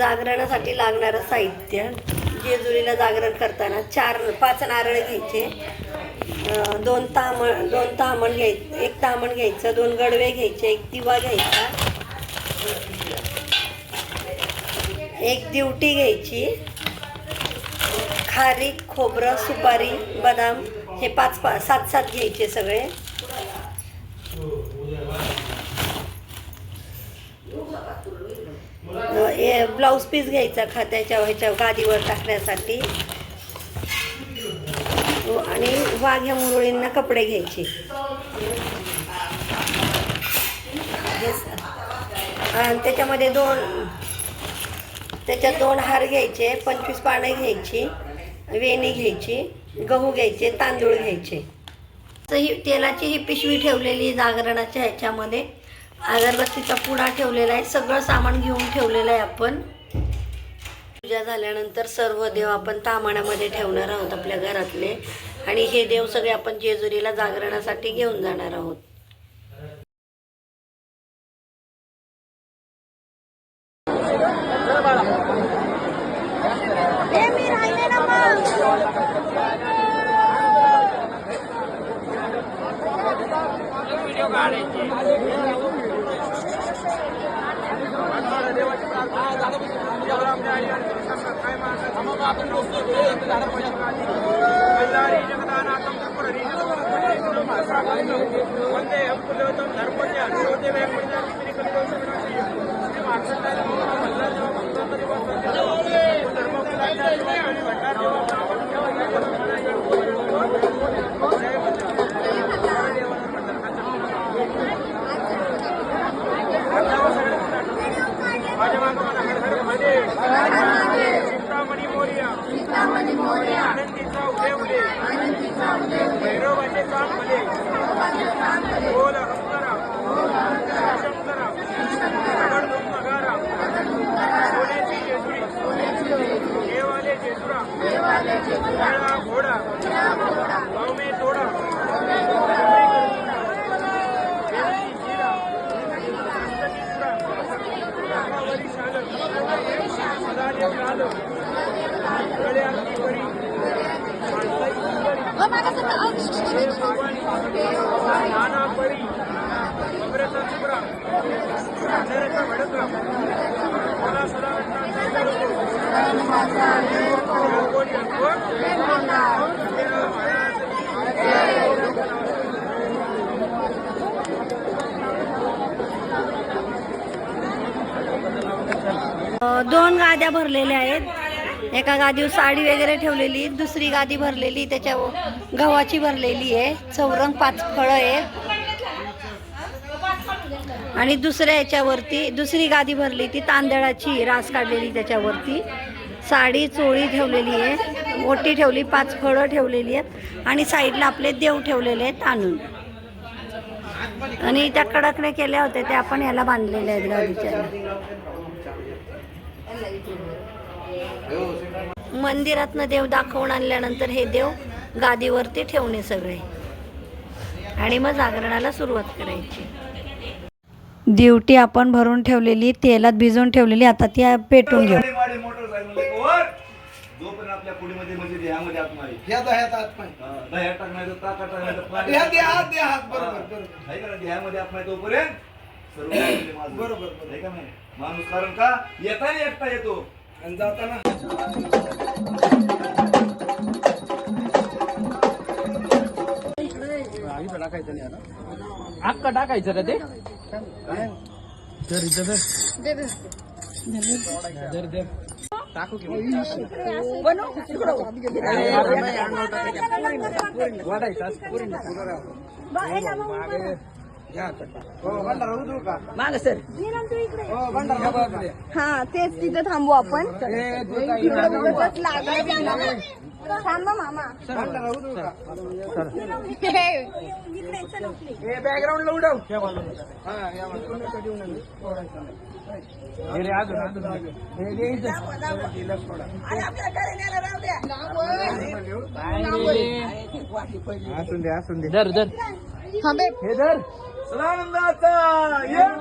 जागरणासाठी लागणारं साहित्य. जेजुरीला जागरण करताना चार पाच नारळ घ्यायचे. दोन तामण दोन तामण घ्यायचं एक तामण घ्यायचं दोन गडवे घ्यायचे एक दिवा घ्यायचा. एक दिवटी घ्यायची. खारीक खोबरं सुपारी बदाम हे पाच पाच सात सात घ्यायचे सगळे. हे ब्लाऊज पीस घ्यायचा खात्याच्या ह्याच्या गादीवर टाकण्यासाठी. हो, आणि वाघ्या मुरळींना कपडे घ्यायचे. आणि त्याच्यामध्ये दोन त्याच्यात दोन हार घ्यायचे पंचवीस पानं घ्यायची वेणी घ्यायची गहू घ्यायचे तांदूळ घ्यायचे. तर ही तेलाची ही पिशवी ठेवलेली जागरणाच्या ह्याच्यामध्ये. अगरबत्तीचा पुडा ठेवलेला आहे. सगळं सामान घेऊन ठेवलेलं आहे आपण. पूजा झाल्यानंतर सर्व देव आपण तामाण्यामध्ये ठेवणार आहोत आपल्या घरातले. आणि हे देव सगळे आपण जेजुरीला जागरणासाठी घेऊन जाणार आहोत. चिंतामणी నానా పరి అమృత శుభ్ర అందరక వెడకం సదా సదా కోడి అనుకో दोन गाद्या भरलेल्या आहेत. एका गादीवर साडी वगैरे ठेवलेली दुसरी गादी भरलेली त्याच्या गव्हाची भरलेली आहे. चौरंग पाच फळं आहे आणि दुसऱ्या याच्यावरती दुसरी गादी भरली ती तांदळाची रास काढलेली त्याच्यावरती. साडी चोळी ठेवलेली आहे. ओटी ठेवली पाच फळं ठेवलेली आहेत. आणि साईडला आपले देव ठेवलेले आहेत आणून आणि त्या कडकने केल्या होत्या त्या आपण याला बांधलेल्या आहेत गादीच्या. मंदिरातनं देव दाखवून आणल्यानंतर हे देव गादीवरती ठेवणे सगळे आणि मग जागरणाला सुरुवात करायची दिवटी आपण भरून ठेवलेली तेलात भिजवून ठेवलेली आता ती पेटून घेऊ जोपर्यंत का सर्व माझं. बरोबर, बरोबर. आहे का नाही? माणूस कारण का? येताना एकटा येतो. आणि जाताना. अक्का टाकायचं रे ते? टाकू की माग सर हा तेच तिथं थांबू आपण. थांबा मामा हे. बॅकग्राऊंड ला उडव असून दे असून दे धर धर थांबे हे धर Selamun aleyküm.